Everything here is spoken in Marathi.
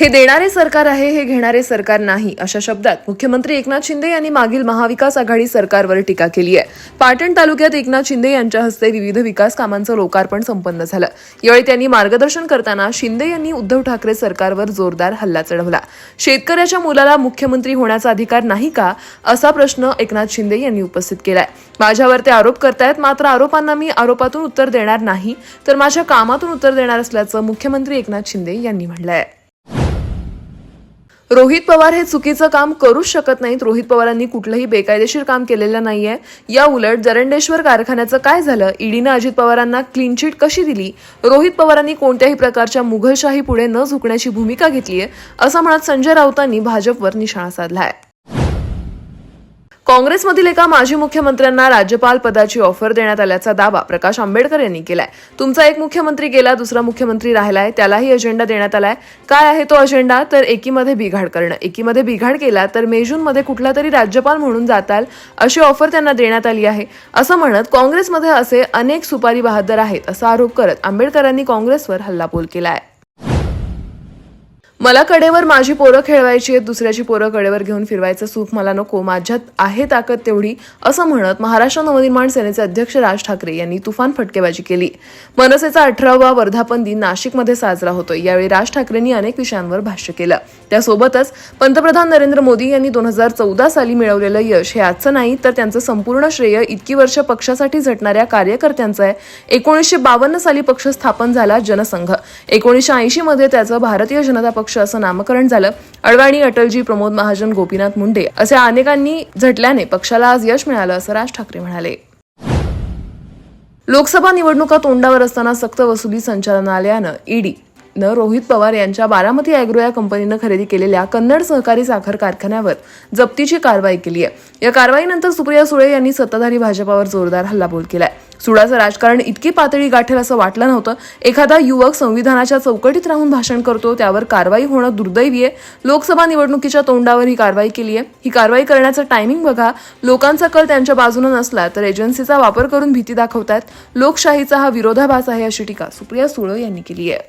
हे देणारे सरकार आहे हे घेणारे सरकार नाही अशा शब्दात मुख्यमंत्री एकनाथ शिंदे यांनी मागील महाविकास आघाडी सरकारवर टीका केली आहे. पाटण तालुक्यात एकनाथ शिंदे यांच्या हस्ते विविध विकास कामांचं लोकार्पण संपन्न झालं. यावेळी त्यांनी मार्गदर्शन करताना शिंदे यांनी उद्धव ठाकरे सरकारवर जोरदार हल्ला चढवला. शेतकऱ्याच्या मुलाला मुख्यमंत्री होण्याचा अधिकार नाही का असा प्रश्न एकनाथ शिंदे यांनी उपस्थित केलाय. माझ्यावर ते आरोप करतायत मात्र आरोपांना मी आरोपातून उत्तर देणार नाही तर माझ्या कामातून उत्तर देणार असल्याचं मुख्यमंत्री एकनाथ शिंदे यांनी म्हटलंय. रोहित पवार हे चुकीचं काम करूच शकत नाहीत. रोहित पवारांनी कुठलंही बेकायदेशीर काम केलेलं नाहीये. या उलट जरंडेश्वर कारखान्याचं काय झालं? ईडीनं अजित पवारांना क्लीन चिट कशी दिली? रोहित पवारांनी कोणत्याही प्रकारच्या मुघलशाही पुढे न झुकण्याची भूमिका घेतलीय असं म्हणत संजय राऊतांनी भाजपवर निशाणा साधलाय. काँग्रेसमधील एका माजी मुख्यमंत्र्यांना राज्यपाल पदाची ऑफर देण्यात आल्याचा दावा प्रकाश आंबेडकर यांनी केलाय. तुमचा एक मुख्यमंत्री गेला दुसरा मुख्यमंत्री राहिलाय त्यालाही अजेंडा देण्यात आलाय. काय आहे तो अजेंडा तर एकीमध्ये बिघाड करणं. एकीमध्ये बिघाड केला तर मे जूनमध्ये कुठला तरी राज्यपाल म्हणून जाताल अशी ऑफर त्यांना देण्यात आली आहे. असं म्हणत काँग्रेसमध्ये असे अनेक सुपारी बहादर आहेत असा आरोप करत आंबेडकरांनी काँग्रेसवर हल्लाबोल केलाय. मला कडेवर माझी पोरं खेळवायची आहेत दुसऱ्याची पोरं कडेवर घेऊन फिरवायचं सुख मला नको माझ्यात आहे ताकद तेवढी असं म्हणत महाराष्ट्र नवनिर्माण सेनेचे अध्यक्ष राज ठाकरे यांनी तुफान फटकेबाजी केली. मनसेचा अठरावा वर्धापन दिन नाशिकमध्ये साजरा होतोय यावेळी राज ठाकरेंनी अनेक विषयांवर भाष्य केलं. त्यासोबतच पंतप्रधान नरेंद्र मोदी यांनी दोन हजार चौदा साली मिळवलेलं यश हे आजचं नाही तर त्यांचं संपूर्ण श्रेय इतकी वर्ष पक्षासाठी झटणाऱ्या कार्यकर्त्यांचं आहे. एकोणीसशे बावन्न साली पक्ष स्थापन झाला जनसंघ. एकोणीसशे ऐंशी मध्ये त्याचं भारतीय जनता पक्ष पक्ष असं नामकरण झालं. अडवाणी अटलजी प्रमोद महाजन गोपीनाथ मुंडे असे अनेकांनी झटल्याने पक्षाला आज यश मिळालं असं राज ठाकरे म्हणाले. लोकसभा निवडणुका तोंडावर असताना सक्त वसुली संचालनालयानं ईडी न रोहित पवार यांच्या बारामती अॅग्रो या कंपनीनं खरेदी केलेल्या कन्नड सहकारी साखर कारखान्यावर जप्तीची कारवाई केली आहे. या कारवाईनंतर सुप्रिया सुळे यांनी सत्ताधारी भाजपावर जोरदार हल्लाबोल केलाय. सुडाचं राजकारण इतकी पातळी गाठेल असं वाटलं नव्हतं. एखादा युवक संविधानाच्या चौकटीत राहून भाषण करतो त्यावर कारवाई होणं दुर्दैवी आहे. लोकसभा निवडणुकीच्या तोंडावर ही कारवाई केली आहे. ही कारवाई करण्याचं टायमिंग बघा. लोकांचा कल त्यांच्या बाजूनं नसला तर एजन्सीचा वापर करून भीती दाखवतात लोकशाहीचा हा विरोधाभास आहे अशी टीका सुप्रिया सुळे यांनी केली आहे.